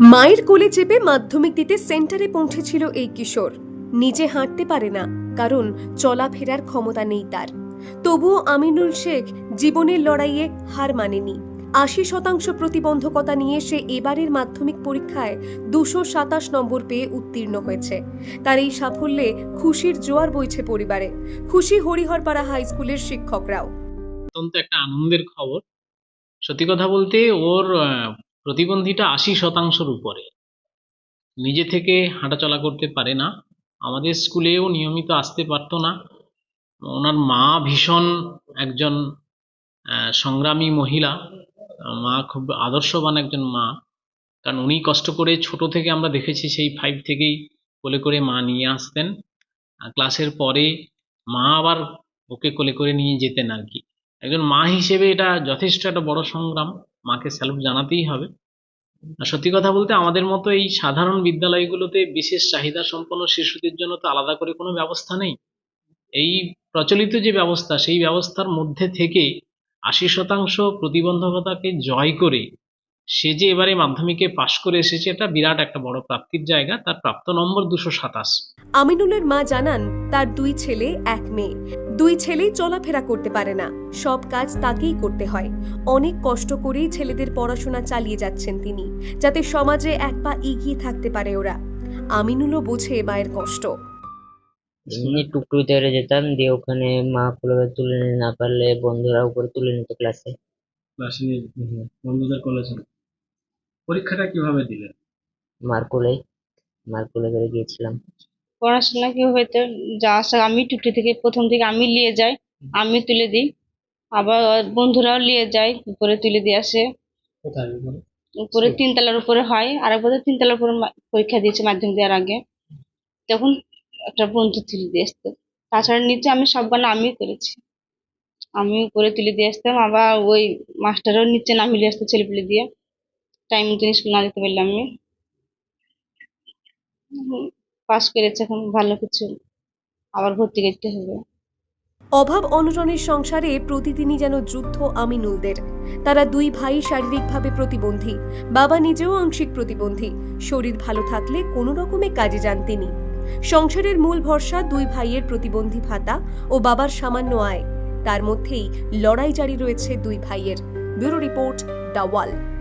মায়ের কোলে চেপে মাধ্যমিক দিতে সেন্টারে পৌঁছেছিল এই কিশোর। নিজে হাঁটতে পারে না, কারণ চলাফেরার ক্ষমতা নেই তার। তবুও আমিনুল শেখ জীবনের লড়াইয়ে হার মানেনি। আশি শতাংশ প্রতিবন্ধকতা নিয়ে সে এবারের মাধ্যমিক পরীক্ষায় দুশো সাতাশ নম্বর পেয়ে উত্তীর্ণ হয়েছে। তার এই সাফল্যে খুশির জোয়ার বইছে পরিবারে। খুশি হরিহরপাড়া হাই স্কুলের শিক্ষকরাও। অত্যন্ত একটা আনন্দের খবর। সত্যি কথা বলতে ওর প্রতিবন্ধীটা আশি শতাংশের উপরে। নিজে থেকে হাঁটাচলা করতে পারে না। আমাদের স্কুলেও নিয়মিত আসতে পারতো না। ওনার মা ভীষণ একজন সংগ্রামী মহিলা। মা খুব আদর্শবান একজন মা। কারণ উনি কষ্ট করে ছোট থেকে আমরা দেখেছি সেই ফাইভ থেকেই কোলে করে মা নিয়ে আসতেন। ক্লাসের পরে মা আবার ওকে কোলে করে নিয়ে যেতেন আর কি। একজন মা হিসেবে এটা যথেষ্ট একটা বড় সংগ্রাম। মাকে স্যালুট জানাতেই হবে। সত্যি কথা বলতে আমাদের মতো এই সাধারণ বিদ্যালয়গুলোতে বিশেষ চাহিদা সম্পন্ন শিশুদের জন্য তো আলাদা করে কোনো ব্যবস্থা নেই। এই প্রচলিত যে ব্যবস্থা, সেই ব্যবস্থার মধ্যে থেকে আশি শতাংশ প্রতিবন্ধকতাকে জয় করে সে যে এবারে মাধ্যমিকে পাশ করে এসেছে এটা বিরাট একটা বড় প্রাপ্তির জায়গা। তার প্রাপ্ত নম্বর দুশো সাতাশ। আমিনুলের মা জানান তার দুই ছেলে এক মেয়ে। দুই ছেলেই চলাফেরা করতে পারে না। সব কাজ তাকেই করতে হয়। অনেক কষ্ট করেই ছেলেদের পড়াশোনা চালিয়ে যাচ্ছেন তিনি যাতে সমাজে এক পা এগিয়ে থাকতে পারে ওরা। আমিনুলও বোঝে মায়ের কষ্ট। এমনি টুকটুকিতে করে যেতাম দিয়ে ওখানে মা কোলে তুলে নিতে না পারলে বন্ধুরা উপরে তুলে নিত ক্লাসে ক্লাসে বন্ধুদের কলেজে পরীক্ষাটা কীভাবে দিলেন? মার কোলে মার কোলে করে গিয়েছিলাম। পড়াশোনা কি হয়তো যা আসা আমি টুকটি থেকে প্রথম থেকে আমি নিয়ে যাই আমি তুলে দিই। আবার বন্ধুরাও নিয়ে যায় উপরে তুলে দিয়ে আসে। কোথায়? উপরে? তিনতলার উপরে হয়। আর একবার তিনতলার উপরে মা- পরীক্ষা দিয়েছে মাধ্যমিক দেওয়ার আগে। তখন একটা বন্ধু তুলে দিয়ে আসতো। তাছাড়া নিচে আমি সব গান আমি করেছি। আমি উপরে তুলে দিয়ে আসতাম। আবার ওই মাস্টারও নিচে নামিয়ে আসতো ছেলেপিলে দিয়ে। টাইম মতন স্কুল না যেতে পারলাম আমি। পাস করেছে এখন ভালো কিছু। আবার ভর্তি করতে হবে। অভাব অনটনের সংসারে প্রতিদিনই যেন যুদ্ধ আমিনুলদের। তারা দুই ভাই শারীরিকভাবে প্রতিবন্ধী, বাবা নিজেও আংশিক প্রতিবন্ধী। শরীর ভালো থাকলে কোনো রকমে কাজে যান তিনি। সংসারের মূল ভরসা দুই ভাইয়ের প্রতিবন্ধী ভাতা ও বাবার সামান্য আয়। তার মধ্যেই লড়াই জারি রয়েছে দুই ভাইয়ের। Bureau report the Wall.